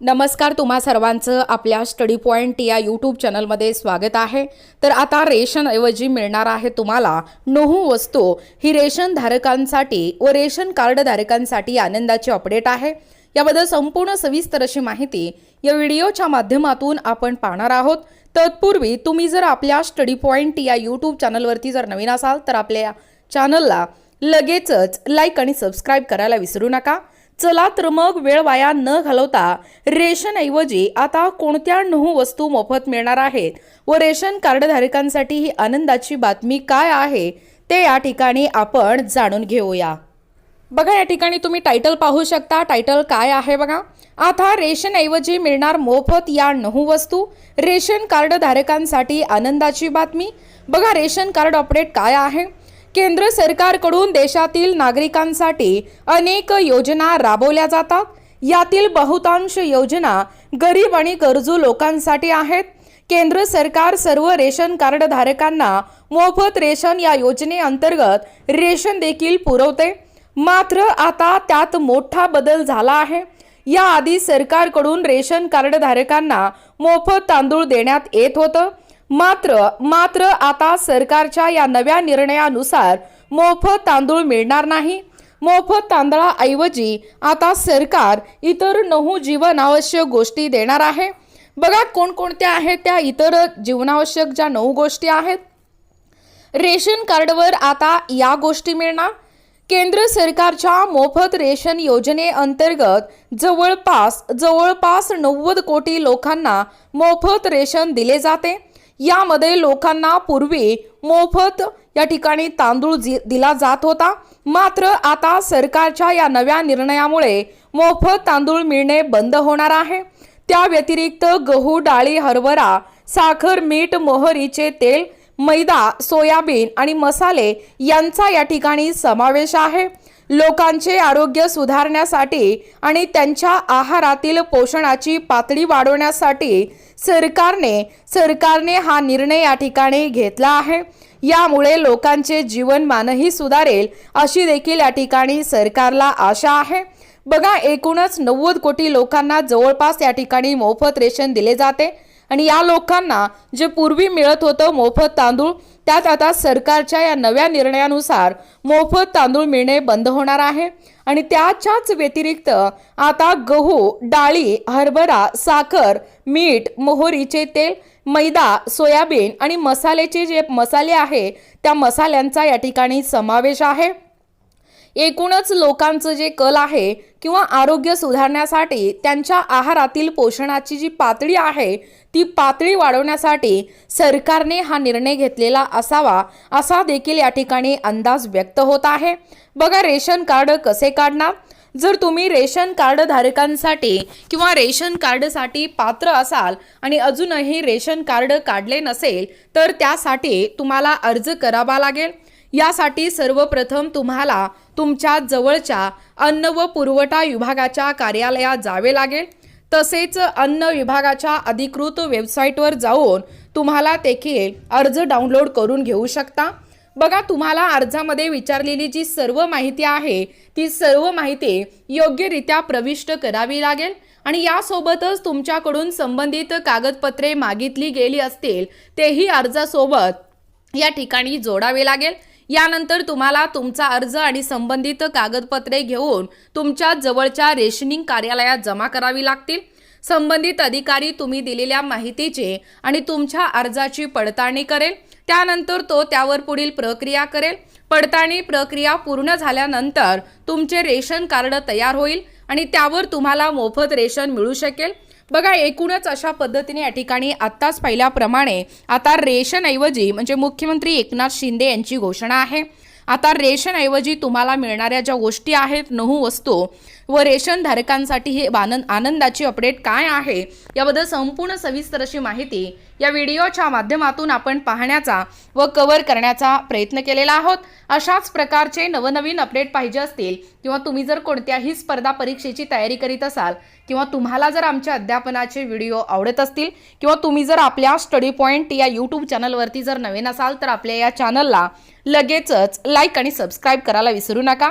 नमस्कार तुम्हा सर्वांचं आपल्या स्टडी पॉईंट या यूट्यूब चॅनलमध्ये स्वागत आहे. तर आता रेशनऐवजी मिळणार आहे तुम्हाला नोहू वस्तू. ही रेशन धारकांसाठी व रेशन कार्ड धारकांसाठी आनंदाची अपडेट आहे. याबद्दल संपूर्ण सविस्तर अशी माहिती या व्हिडिओच्या माध्यमातून आपण पाहणार आहोत. तत्पूर्वी तुम्ही जर आपल्या स्टडी पॉईंट या यूट्यूब चॅनलवरती जर नवीन असाल तर आपल्या चॅनलला लगेचच लाईक आणि सबस्क्राईब करायला विसरू नका. चला तर मग वेळ वाया न घालवता रेशनऐवजी आता कोणत्या नऊ वस्तू मोफत मिळणार आहेत व रेशन कार्डधारकांसाठी ही आनंदाची बातमी काय आहे ते या ठिकाणी आपण जाणून घेऊया. बघा या ठिकाणी तुम्ही टायटल पाहू शकता. टायटल काय आहे बघा? आता रेशनऐवजी मिळणार मोफत या नऊ वस्तू रेशन कार्डधारकांसाठी आनंदाची बातमी. बघा रेशन कार्ड अपडेट काय आहे? केंद्र सरकारकडून देशातील नागरिकांसाठी अनेक योजना राबवल्या जातात. यातील बहुतांश योजना गरीब आणि गरजू लोकांसाठी आहेत. केंद्र सरकार सर्व रेशन कार्ड धारकांना मोफत रेशन या योजनेअंतर्गत रेशन देखील पुरवते. मात्र आता त्यात मोठा बदल झाला आहे. याआधी सरकारकडून रेशन कार्ड धारकांना मोफत तांदूळ देण्यात येत होतं. मात्र मात्र आता सरकारच्या या नव्या निर्णयानुसार मोफत तांदूळ मिळणार नाही. मोफत तांदळाऐवजी आता सरकार इतर नऊ जीवनावश्यक गोष्टी देणार आहे. बघा कोणकोणत्या आहेत त्या इतर जीवनावश्यक ज्या नऊ गोष्टी आहेत. रेशन कार्डवर आता या गोष्टी मिळणार. केंद्र सरकारच्या मोफत रेशन योजनेअंतर्गत जवळपास जवळपास नव्वद कोटी लोकांना मोफत रेशन दिले जाते. यामध्ये लोकांना पूर्वी मोफत या ठिकाणी तांदूळ जी- दिला जात होता. मात्र आता सरकारच्या या नव्या निर्णयामुळे मोफत तांदूळ मिळणे बंद होणार आहे. त्या व्यतिरिक्त गहू डाळी हरभरा साखर मीठ मोहरीचे तेल मैदा सोयाबीन आणि मसाले यांचा या ठिकाणी समावेश आहे. लोकांचे आरोग्य सुधारण्यासाठी आणि त्यांच्या आहारातील पोषणाची पातळी वाढवण्यासाठी सरकारने सरकारने हा निर्णय या ठिकाणी घेतला आहे. यामुळे लोकांचे जीवनमानही सुधारेल अशी देखील या ठिकाणी सरकारला आशा आहे. बघा एकूणच नव्वद कोटी लोकांना जवळपास या ठिकाणी मोफत रेशन दिले जाते. आणि या लोकांना जे पूर्वी मिळत होतं मोफत तांदूळ त्यात आता सरकारच्या या नव्या निर्णयानुसार मोफत तांदूळ मिळणे बंद होणार आहे. आणि त्याच्याच व्यतिरिक्त आता गहू डाळी हरभरा साखर मीठ मोहरीचे तेल मैदा सोयाबीन आणि मसाल्याचे जे मसाले आहे त्या मसाल्यांचा या ठिकाणी समावेश आहे. एकूणच लोकांचं जे कल आहे किंवा आरोग्य सुधारण्यासाठी त्यांच्या आहारातील पोषणाची जी पातळी आहे ती पातळी वाढवण्यासाठी सरकारने हा निर्णय घेतलेला असावा असा देखील या ठिकाणी अंदाज व्यक्त होत आहे. बघा रेशन कार्ड कसे काढणार? जर तुम्ही रेशन कार्ड धारकांसाठी किंवा रेशन कार्डसाठी पात्र असाल आणि अजूनही रेशन कार्ड काढले नसेल तर त्यासाठी तुम्हाला अर्ज करावा लागेल. यासाठी सर्वप्रथम तुम्हाला तुमच्या जवळच्या अन्न व पुरवठा विभागाच्या कार्यालयात जावे लागेल. तसेच अन्न विभागाच्या अधिकृत वेबसाईटवर जाऊन तुम्हाला देखील अर्ज डाउनलोड करून घेऊ शकता. बघा तुम्हाला अर्जामध्ये विचारलेली जी सर्व माहिती आहे ती सर्व माहिती योग्यरित्या प्रविष्ट करावी लागेल. आणि यासोबतच तुमच्याकडून संबंधित कागदपत्रे मागितली गेली असतील तेही अर्जासोबत या ठिकाणी जोडावे लागेल. यानंतर तुम्हाला तुमचा अर्ज आणि संबंधित कागदपत्रे घेऊन तुमच्या जवळच्या रेशनिंग कार्यालयात जमा करावी लागतील. संबंधित अधिकारी तुम्ही दिलेल्या माहितीचे आणि तुमच्या अर्जाची पडताळणी करेल. त्यानंतर तो त्यावर पुढील प्रक्रिया करेल. पडताळणी प्रक्रिया पूर्ण झाल्यानंतर तुमचे रेशन कार्ड तयार होईल आणि त्यावर तुम्हाला मोफत रेशन मिळू शकेल. बघा एकूणच अशा पद्धतीने या ठिकाणी आत्ताच पाहिल्याप्रमाणे आता रेशनऐवजी म्हणजे मुख्यमंत्री एकनाथ शिंदे यांची घोषणा आहे. आता रेशनऐवजी तुम्हाला मिळणाऱ्या ज्या गोष्टी आहेत नऊ वस्तू व रेशन धारकांसाठी हे आनंद आनंदाची अपडेट काय आहे? याबद्दल संपूर्ण सविस्तर अशी माहिती या व्हिडिओच्या माध्यमातून आपण पाहण्याचा व कव्हर करण्याचा प्रयत्न केलेला आहोत. अशाच प्रकारचे नवनवीन अपडेट पाहिजे असतील किंवा तुम्ही जर कोणत्याही स्पर्धा परीक्षेची तयारी करीत असाल किंवा तुम्हाला जर आमच्या अध्यापनाचे व्हिडिओ आवडत असतील किंवा तुम्ही जर आपल्या स्टडी पॉईंट या यूट्यूब चॅनलवरती जर नवीन असाल तर आपल्या या चॅनलला लगेचच लाईक आणि सबस्क्राईब करायला विसरू नका.